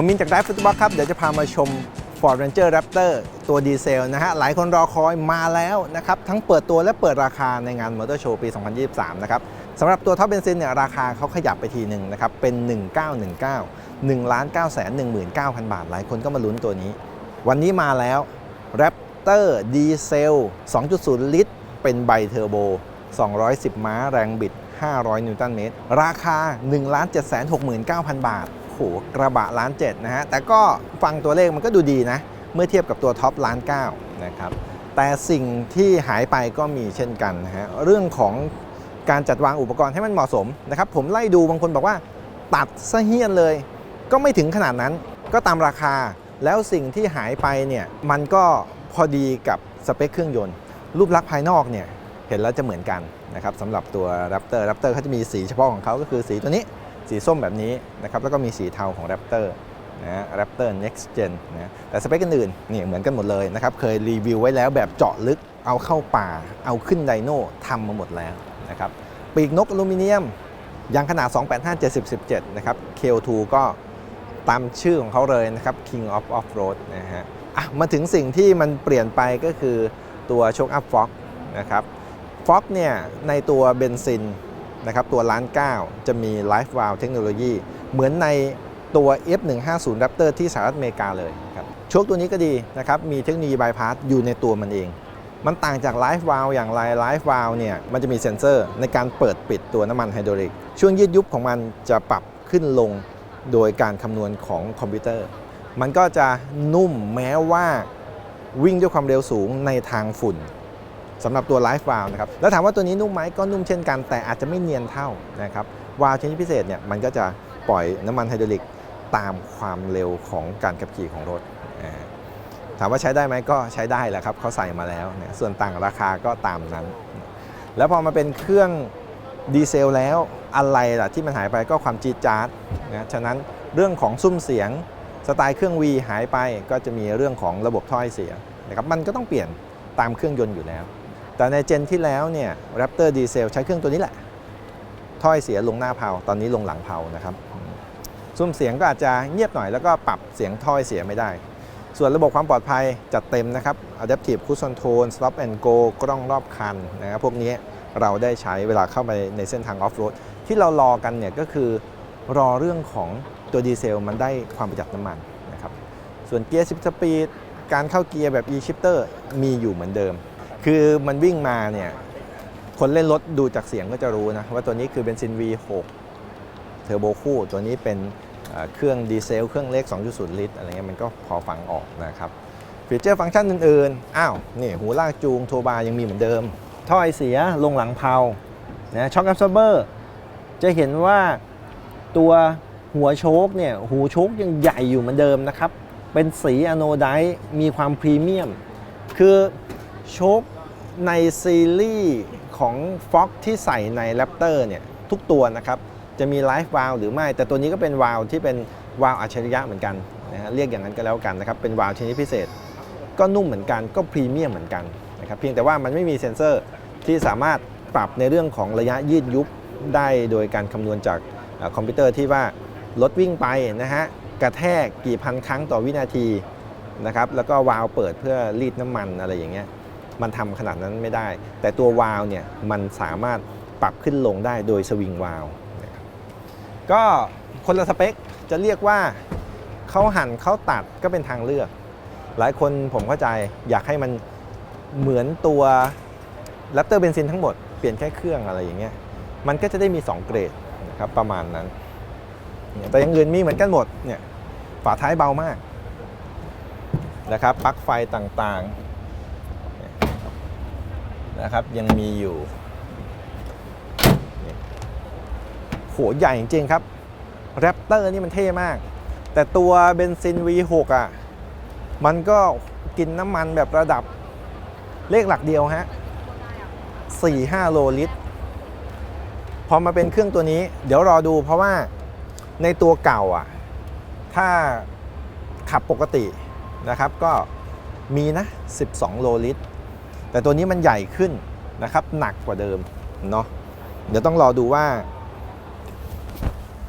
ผมมินจากไดฟฟุตบอลครับ เดี๋ยวจะพามาชม Ford Ranger Raptor ตัวดีเซลนะฮะ หลายคนรอคอยมาแล้วนะครับ ทั้งเปิดตัวและเปิดราคาในงานมอเตอร์โชว์ปี 2023 นะครับสำหรับตัวท็อปเบนซินเนี่ยราคาเขาขยับไปทีหนึ่งนะครับ เป็น 1919 1ล้าน9 1 9 0 0 0 บาท หลายคนก็มาลุ้นตัวนี้ วันนี้มาแล้ว Raptor ดีเซล 2.0 ลิตร เป็นไบเทอร์โบ 210 ม้าแรงบิด 500 นิวตันเมตร ราคา 1 7 6 9 0 0 0 บาท หกระบะล้านเจ็ดนะฮะ แต่ก็ฟังตัวเลขมันก็ดูดีนะ เมื่อเทียบกับตัวท็อปล้านเก้านะครับ แต่สิ่งที่หายไปก็มีเช่นกันนะฮะ เรื่องของการจัดวางอุปกรณ์ให้มันเหมาะสมนะครับ ผมไล่ดูบางคนบอกว่า ตัดซะเฮี้ยนเลย ก็ไม่ถึงขนาดนั้น ก็ตามราคา แล้วสิ่งที่หายไปเนี่ย มันก็พอดีกับสเปคเครื่องยนต์ รูปลักษณ์ภายนอกเนี่ย เห็นแล้วจะเหมือนกันนะครับสำหรับตัว Raptor Raptor เขาจะมีสีเฉพาะของเขาก็คือสีตัวนี้ สีส้มแบบนี้นะครับแล้วก็มีสีเทาของ Raptor นะ Raptor Next Gen นะแต่สเปคอื่นๆนี่เหมือนกันหมดเลยนะครับเคยรีวิวไว้แล้วแบบเจาะลึกเอาเข้าป่า เอาขึ้นไดโน่ทำมาหมดแล้วนะครับปีกนกอลูมิเนียมยางขนาด 285 70 17 นะครับ KO2 ก็ตามชื่อของเขาเลยนะครับ King of Off-Road นะฮะอะมาถึงสิ่งที่มันเปลี่ยนไปก็คือตัวโชคอัพฟ็อกนะครับฟ็อกเนี่ยในตัวเบนซิน นะครับตัวล้านเก้าจะมี Life Valve เทคโนโลยีเหมือนในตัว F150 Raptor ที่สหรัฐอเมริกาเลยครับโชคตัวนี้ก็ดีนะครับมีเทคโนโลยีบายพาสอยู่ในตัวมันเอง มันต่างจาก Life Valve อย่างไร Life Valve เนี่ยมันจะมีเซ็นเซอร์ในการเปิดปิดตัวน้ำมันไฮดรอลิกช่วงยืดยุบของมันจะปรับขึ้นลงโดยการคำนวณของคอมพิวเตอร์ มันก็จะนุ่มแม้ว่าวิ่งด้วยความเร็วสูงในทางฝุ่น สำหรับตัว Life Valve นะครับแล้วถามว่าตัวนี้นุ่มไหมก็นุ่มเช่นกัน แต่อาจจะไม่เนียนเท่านะครับวาล์วชนิดพิเศษเนี่ยมันก็จะปล่อยน้ำมันไฮดรอลิกตามความเร็วของการขับขี่ของรถ ถามว่าใช้ได้ไหมก็ใช้ได้แหละครับเขาใส่มาแล้วนะส่วนต่างราคาก็ตามนั้น แล้วพอมาเป็นเครื่องดีเซลแล้วอะไรล่ะที่มันหายไปก็ความจีดจ๊าดนะฉะนั้นเรื่องของซุ้มเสียงสไตล์เครื่อง V หายไปก็จะมีเรื่องของระบบถ้อยเสียนะครับมันก็ต้องเปลี่ยนตามเครื่องยนต์อยู่แล้ว แต่ในเจนที่แล้วเนี่ย Raptor Diesel ใช้เครื่องตัวนี้แหละ ถ้อยเสียลงหน้าเพาตอนนี้ลงหลังเพานะครับซุ้มเสียงก็อาจจะเงียบหน่อยแล้วก็ปรับเสียงถ้อยเสียไม่ได้ ส่วนระบบความปลอดภัยจัดเต็มนะครับ Adaptive Cruise Control Stop and Go กล้องรอบคันนะครับพวกนี้เราได้ใช้เวลาเข้าไปในเส้นทางออฟโรดที่เรารอกันเนี่ยก็คือรอเรื่องของตัวดีเซลมันได้ความประหยัดน้ำมันนะครับส่วนเกียร์10สปีดการเข้าเกียร์แบบ e-shifter มีอยู่เหมือนเดิม คือมันวิ่งมาเนี่ยคนเล่นรถดูจากเสียงก็จะรู้นะว่าตัวนี้คือเบนซิน V6 เทอร์โบคู่ ตัวนี้เป็นเครื่องดีเซล เครื่องเล็ก 2.0 ลิตรอะไรเงี้ยมันก็พอฟังออกนะครับฟีเจอร์ฟังก์ชันอื่นๆ อ้าว นี่หูลากจูง โทรบาร์ยังมีเหมือนเดิม ท่อไอเสียลงหลังเพานะช็อคแอ s ซอร์เบอร์จะเห็นว่าตัวหัวโชคเนี่ยหูโชคยังใหญ่อยู่เหมือนเดิมนะครับ เป็นสีอะโนไดมีความพรีเมียม คือ โชคในซีรีส์ของ Fox ที่ใส่ใน Raptor เนี่ยทุกตัวนะครับจะมี Live Valve หรือไม่ แต่ตัวนี้ก็เป็นวาล์วที่เป็นวาล์วอัจฉริยะเหมือนกันนะฮะเรียกอย่างนั้นก็แล้วกันนะครับเป็นวาล์วชนิดพิเศษ ก็นุ่มเหมือนกันก็พรีเมียมเหมือนกันนะครับเพียงแต่ว่ามันไม่มีเซ็นเซอร์ที่สามารถปรับในเรื่องของระยะยืดยุบได้โดยการคำนวณจากอคอมพิวเตอร์ที่ว่ารถวิ่งไปนะฮะกระแทกกี่พันครั้งต่อวินาทีนะครับแล้วก็วาล์วเปิดเพื่อรีดน้ำมันอะไรอย่างเงี้ย มันทำขนาดนั้นไม่ได้ แต่ตัววาล์วเนี่ยมันสามารถปรับขึ้นลงได้โดยสวิงวาล์วก็คนละสเปคจะเรียกว่าเขาหั่นเขาตัดก็เป็นทางเลือก หลายคนผมเข้าใจอยากให้มันเหมือนตัวแรปเตอร์เบนซินทั้งหมดเปลี่ยนแค่เครื่องอะไรอย่างเงี้ยมันก็จะได้มี 2 เกรดนะครับประมาณนั้น แต่ยังอื่นมีเหมือนกันหมดเนี่ยฝาท้ายเบามากนะครับปลั๊กไฟต่างๆ นะครับ ยังมีอยู่เนี่ยโหใหญ่จริงๆครับแรปเตอร์นี่มันเท่มาก แต่ตัวเบนซิน V6 อะ มันก็กินน้ำมันแบบระดับเลขหลักเดียวฮะ4-5 โลลิตร พอมาเป็นเครื่องตัวนี้ เดี๋ยวรอดูเพราะว่าในตัวเก่าอะ ถ้าขับปกตินะครับก็มีนะ 12 โลลิตร แต่ตัวนี้มันใหญ่ขึ้นนะครับ หนักกว่าเดิมเนาะเดี๋ยวต้องรอดูว่า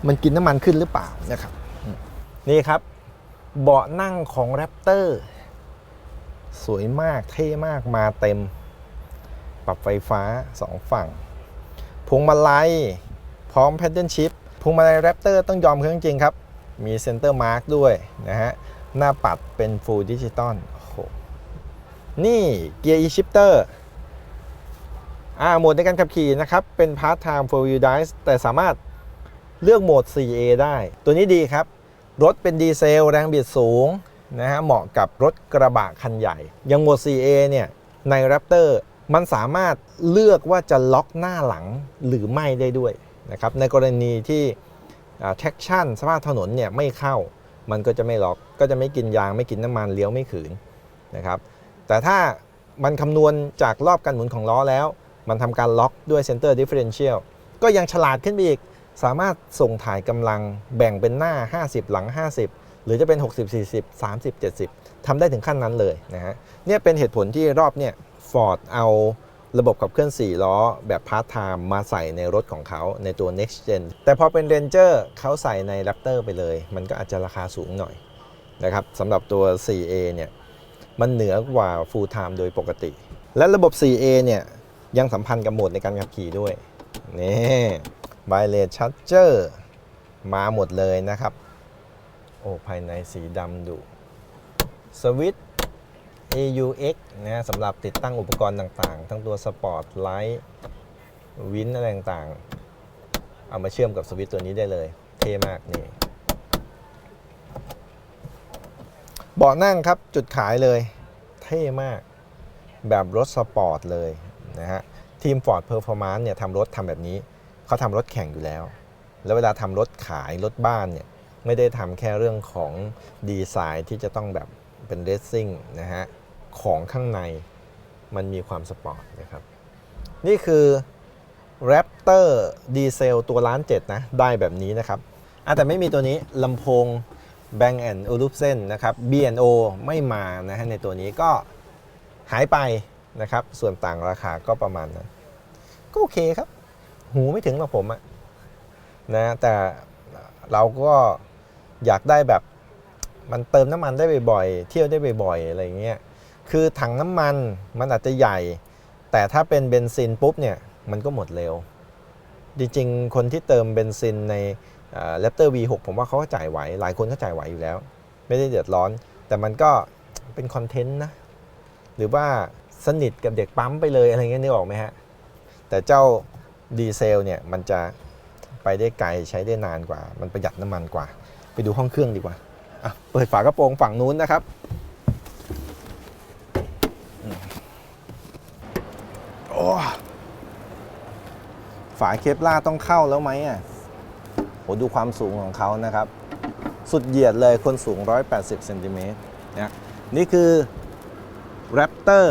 มันกินน้ำมันขึ้นหรือเปล่านะครับ นี่ครับ เบาะนั่งของ Raptor สวยมากเท่มากมาเต็ม ปรับไฟฟ้าสองฝั่ง พวงมาลัย พร้อม Paddle Shift พวงมาลัย Raptor ต้องยอมเขาจริงครับ มีเซนเตอร์มาร์กด้วยนะฮะ หน้าปัดเป็น Full Digital โอ้โห นี่เกียร์ e-shifter อ่าโหมดในการขับขี่นะครับ เป็น Part Time Four Wheel Drive แต่สามารถเลือกโหมด 4A ได้ ตัวนี้ดีครับ รถเป็นดีเซล แรงบิดสูงนะฮะเหมาะกับรถกระบะคันใหญ่อยังโหมด 4A เนี่ย ใน Raptor มันสามารถเลือกว่าจะล็อกหน้าหลังหรือไม่ได้ด้วยนะครับ ในกรณีที่ traction สภาพถนนเนี่ยไม่เข้า มันก็จะไม่ล็อก ก็จะไม่กินยางไม่กินน้ำมันเลี้ยวไม่ขืนนะครับ แต่ถ้ามันคำนวณจากรอบการหมุนของล้อแล้ว มันทำการล็อกด้วย Center Differential ก็ยังฉลาดขึ้นไปอีก สามารถส่งถ่ายกำลังแบ่งเป็นหน้า 50 หลัง 50 หรือจะเป็น 60 40 30 70ทำได้ถึงขั้นนั้นเลยนะฮะเนี่ยเป็นเหตุผลที่รอบเนี่ย Ford เอาระบบขับเคลื่อน 4 ล้อ แบบพาร์ทไทม์มาใส่ในรถของเขาในตัว Next Gen แต่พอเป็น Ranger เขาใส่ใน Raptor ไปเลย มันก็อาจจะราคาสูงหน่อยนะครับสำหรับตัว 4A เนี่ย มันเหนือกว่า Full Time โดยปกติ และระบบ 4A เนี่ยยังสัมพันธ์กับโหมดในการขับขี่ด้วย นี่ไบเลสชั r เจอร์มาหมดเลยนะครับ โอ้ภายในสีดำดุสวิต AUX นะสำหรับติดตั้งอุปกรณ์ต่างๆ ทั้งตัวสปอร์ตไลท์วินอะไรต่างๆ เอามาเชื่อมกับสวิตช์ตัวนี้ได้เลย เท่มากนี่ เบาะนั่งครับจุดขายเลย เท่มากแบบรถสปอร์ตเลยนะฮะทีม Ford Performance เนี่ยทำรถทำแบบนี้ เขาทำรถแข่งอยู่แล้ว แล้วเวลาทำรถขายรถบ้านเนี่ยไม่ได้ทำแค่เรื่องของดีไซน์ที่จะต้องแบบเป็นเรซซิ่งนะฮะของข้างในมันมีความสปอร์ตนะครับ นี่คือ Raptor ดีเซลตัวล้านเจ็ดนะ ได้แบบนี้นะครับอะแต่ไม่มีตัวนี้ลำโพง Bang Olufsen นะครับ B&O ไม่มานะฮะในตัวนี้ก็หายไปนะครับ ส่วนต่างราคาก็ประมาณนั้นก็โอเคครับ หูไม่ถึงหรอกผมอะนะแต่เราก็อยากได้แบบมันเติมน้ำมันได้บ่อยๆ เที่ยวได้บ่อยๆ อะไรเงี้ย คือถังน้ำมันมันอาจจะใหญ่ แต่ถ้าเป็นเบนซินปุ๊บเนี่ย มันก็หมดเร็ว จริงๆ คนที่เติมเบนซินใน แรปเตอร์ V6 ผมว่าเขาก็จ่ายไหว หลายคนก็จ่ายไหวอยู่แล้ว ไม่ได้เดือดร้อน แต่มันก็เป็นคอนเทนต์นะ หรือว่าสนิทกับเด็กปั๊มไปเลยอะไรเงี้ยนึกออกไหมฮะ แต่เจ้าดีเซลเนี่ยมันจะไปได้ไกลใช้ได้นานกว่า มันประหยัดน้ำมันกว่า ไปดูห้องเครื่องดีกว่าเปิดฝากระโปรงฝั่งนู้นนะครับ โอ้ฝาเคปล่าต้องเข้าแล้วไหมอะ ดูความสูงของเขานะครับ สุดเหยียดเลยคนสูง 180เซนติเมตรนะนี่คือ Raptor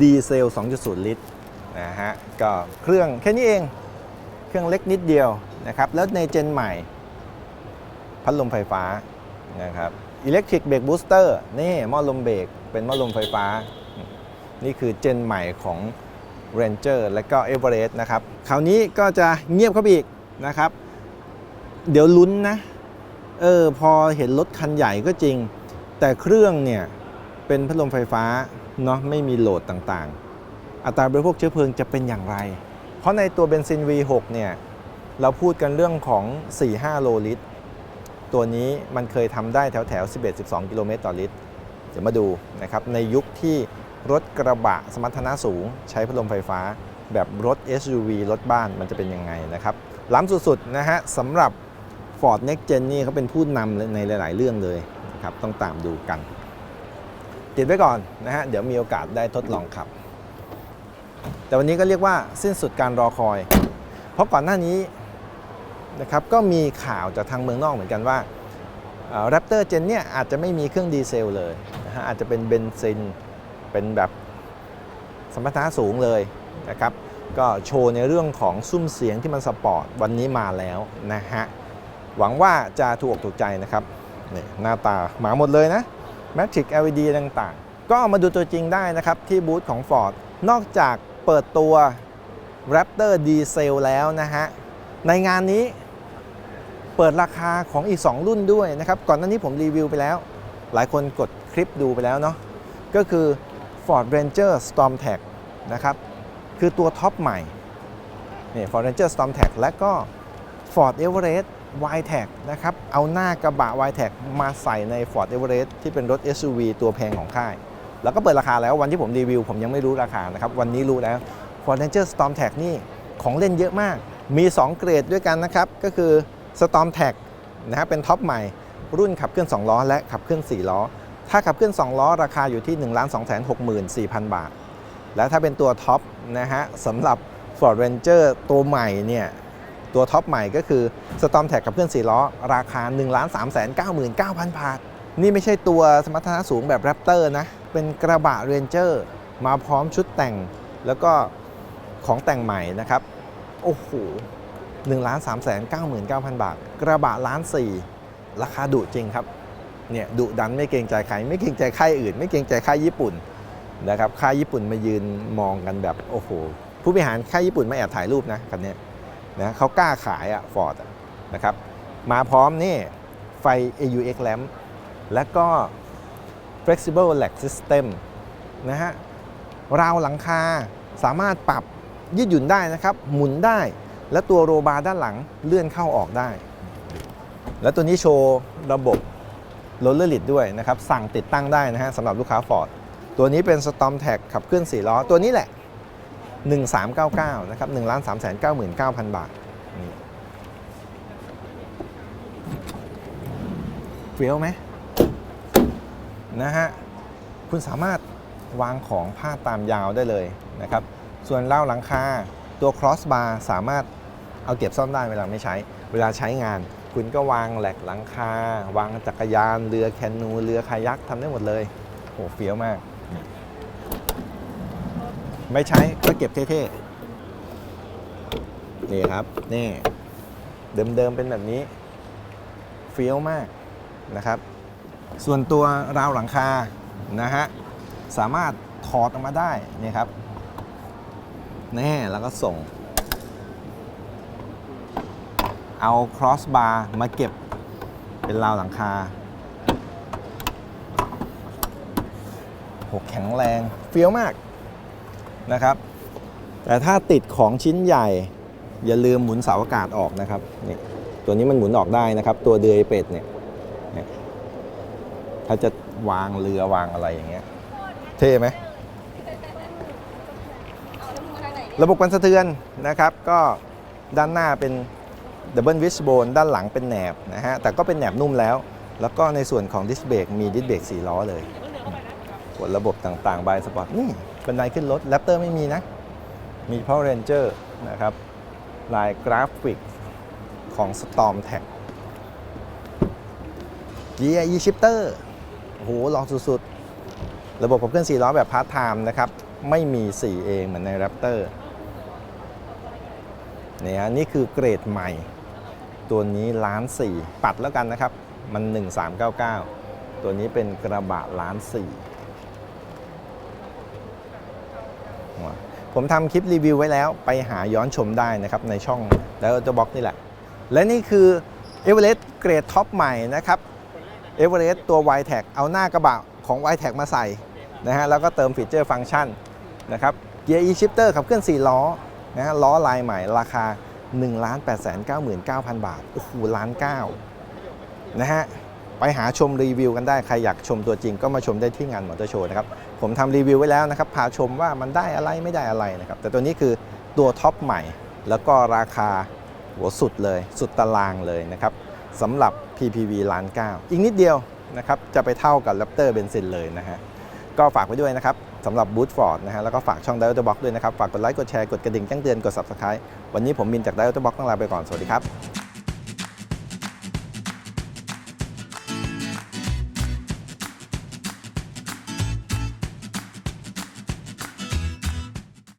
ดีเซล 2.0 ลิตรนะฮะก็เครื่องแค่นี้เองเครื่องเล็กนิดเดียวนะครับ แล้วในเจนใหม่ พัดลมไฟฟ้านะครับ Electric Brake Booster นี่หม้อลมเบรกเป็นหม้อลมไฟฟ้า นี่คือเจนใหม่ของ Ranger และก็ Everest นะครับ คราวนี้ก็จะเงียบเข้าไปอีกนะครับ เดี๋ยวลุ้นนะ เออ พอเห็นรถคันใหญ่ก็จริง แต่เครื่องเนี่ยเป็นพัดลมไฟฟ้าเนาะไม่มีโหลดต่างๆ อัตราบริโภคเชื้อเพลิงจะเป็นอย่างไร เพราะในตัวเบนซิน V6 เนี่ยเราพูดกันเรื่องของ 4-5 โลลิตร ตัวนี้มันเคยทำได้แถวแถวๆ11-12 กิโลเมตรต่อลิตร เดี๋ยวมาดูนะครับในยุคที่รถกระบะสมรรถนะสูง ใช้พัดลมไฟฟ้า แบบรถ SUV รถบ้านมันจะเป็นยังไงนะครับล้ำสุดๆนะฮะสำหรับ Ford Next Gen นี่เขาเป็นผู้นำในหลาย ๆ เรื่องเลยนะครับต้องตามดูกัน ติดไว้ก่อนนะฮะเดี๋ยวมีโอกาสได้ทดลองขับ แต่วันนี้ก็เรียกว่าสิ้นสุดการรอคอย เพราะก่อนหน้านี้นะครับก็มีข่าวจากทางเมืองนอกเหมือนกันว่าแรปเตอร์เจนเนี่ยอาจจะไม่มีเครื่องดีเซลเลยนะฮะอาจจะเป็นเบนซินเป็นแบบสมรรถนะสูงเลยนะครับ ก็โชว์ในเรื่องของซุ้มเสียงที่มันสปอร์ตวันนี้มาแล้วนะฮะ หวังว่าจะถูกอกถูกใจนะครับนี่หน้าตาหมาหมดเลยนะ Matrix LED ต่างๆ ก็มาดูตัวจริงได้นะครับ ที่บูธของ Ford นอกจากเปิดตัว Raptor Diesel แล้วนะฮะ ในงานนี้เปิดราคาของอีก 2 รุ่นด้วยนะครับ ก่อนหน้านี้ผมรีวิวไปแล้ว หลายคนกดคลิปดูไปแล้วเนาะก็คือ Ford Ranger Storm Tag นะครับ คือตัวท็อปใหม่นี่ Ford Ranger Storm Tag และก็ Ford Everest y t a g นะครับ เอาหน้ากระบะ y t a g มาใส่ใน Ford Everest ที่เป็นรถ SUV ตัวแพงของค่าย แล้วก็เปิดราคาแล้ววันที่ผมรีวิว ผมยังไม่รู้ราคานะครับ วันนี้รู้แล้ว Ford Ranger Storm Tag นี่ของเล่นเยอะมาก มี 2 เกรดด้วยกันนะครับ ก็คือ Storm Tag นะฮะเป็นท็อปใหม่ รุ่นขับเคลื่อน 2 ล้อ และขับเคลื่อน 4 ล้อ ถ้าขับเคลื่อน 2 ล้อ ราคาอยู่ที่ 1 2 6 4 0 0 0 บาท และถ้าเป็นตัวท็อปนะฮะสำหรับ Ford Ranger ตัวใหม่เนี่ย ตัวท็อปใหม่ก็คือ Storm Tag กับเคลื่อน4ล้อ ราคา 1 3 9 9 0 0 0 บาท นี่ไม่ใช่ตัวสมรรถนะสูงแบบ Raptor นะ เป็นกระบะ Ranger มาพร้อมชุดแต่งแล้วก็ของแต่งใหม่นะครับ โอ้โห1 3 9 9 0 0 0 บาท กระบะล้านสี่ราคาดุจริงครับ เนี่ยดุดันไม่เกรงใจใคร ไม่เกรงใจค่ายอื่น ไม่เกรงใจค่ายญี่ปุ่นนะครับค่ายญี่ปุ่นมายืนมองกันแบบ โอ้โห ผู้บริหารค่ายญี่ปุ่นมาแอบถ่ายรูปนะคันเนี้ย นะเขากล้าขายอะฟอร์ดนะครับมาพร้อมนี่ไฟ AUX lamp และก็ flexible lag system นะฮะราวหลังคาสามารถปรับยืดหยุ่นได้นะครับ หมุนได้ และตัวโรบาร์ด้านหลังเลื่อนเข้าออกได้ แล้วตัวนี้โชว์ระบบโรลเลอร์ลิดด้วยนะครับ สั่งติดตั้งได้นะฮะสำหรับลูกค้า Ford ตัวนี้เป็น Storm Tag ขับเคลื่อน4ล้อตัวนี้แหละ 1399นะครับ1 3 9 9 0 0 0 บาทนี่เฟี้ยวไหมนะฮะคุณสามารถวางของพาตามยาวได้เลยนะครับ ส่วนเล่าหลังคาตัว crossbar สามารถเอาเก็บซ่อนได้เวลาไม่ใช้ เวลาใช้งาน คุณก็วางแหลกหลังคา วางจักรยาน เรือแคนู เรือคายักทำได้หมดเลยโหเฟี้ยวมาก ไม่ใช้ก็เก็บเท่ๆ นี่ครับ นี่ เดิมๆเป็นแบบนี้เฟี้ยวมากนะครับ ส่วนตัวราวหลังคานะฮะสามารถถอดออกมาได้นี่ครับนี่แล้วก็ส่ง เอา crossbar มาเก็บเป็นราวหลังคาโหแข็งแรง เฟี้ยวมาก นะครับ แต่ถ้าติดของชิ้นใหญ่ อย่าลืมหมุนเสาอากาศออกนะครับนี่ตัวนี้มันหมุนออกได้นะครับ ตัวเดือยเป็ดเนี่ยถ้าจะวางเรือวางอะไรอย่างเงี้ย เท่ไหมระบบกันสะเทือนนะครับ ก็ด้านหน้าเป็นดับเบิลวิสโบนด้านหลังเป็นแหนบนะฮะแต่ก็เป็นแหนบนุ่มแล้ว แล้วก็ในส่วนของดิสเบรกมีดิสเบรก4ล้อเลยกดระบบต่างๆบายสปอร์ตนี่ บันไดขึ้นรถแรปเตอร์ไม่มีนะ มีเพราะเรนเจอร์นะครับ ลายกราฟิกของ Storm t a c เกียร์ e shifter โอ้โหลองสุดๆ ระบบขับเคลื่อน4ล้อแบบพาร์ทไทม์นะครับ ไม่มีสีเองเหมือนในแรปเตอร์เนี่ยนี่คือเกรดใหม่ ตัวนี้ล้านสี่ปัดแล้วกันนะครับ มัน 1399 ตัวนี้เป็นกระบะล้านสี่ ผมทำคลิปรีวิวไว้แล้วไปหาย้อนชมได้นะครับในช่องแล้วจะบล็อกนี่แหละ และนี่คือ e v e r e s t เกรดท็อปใหม่นะครับ e v e r e s t ตัว y t a g เอาหน้ากระบะของ y t a g มาใส่นะฮะแล้วก็เติมฟีเจอร์ฟังก์ชันนะครับเกียร์ e shifter ขับเคลื่อน 4 ล้อนะฮะล้อลายใหม่ราคา 1 8 9 9 9 0 0 บาท โอ้โหล้านเก้านะฮะไปหาชมรีวิวกันได้ ใครอยากชมตัวจริงก็มาชมได้ที่งานมอเตอร์โชว์นะครับ ผมทำรีวิวไว้แล้วนะครับ พาชมว่ามันได้อะไรไม่ได้อะไรนะครับ แต่ตัวนี้คือตัวท็อปใหม่ แล้วก็ราคาหัวสุดเลย สุดตารางเลยนะครับสำหรับ PPV ล้านเก้าอีกนิดเดียวนะครับ จะไปเท่ากับ Raptor เบนซินเลยนะฮะ ก็ฝากไว้ด้วยนะครับสำหรับบูธฟอร์ดนะฮะ แล้วก็ฝากช่อง d i a l t o Box ด้วยนะครับ ฝากกดไลค์ กดแชร์ กดกระดิ่งแจ้งเตือน กด Subscribe วันนี้ผมมินจาก d i a l t o Box ต้องลาไปก่อน สวัสดีครับ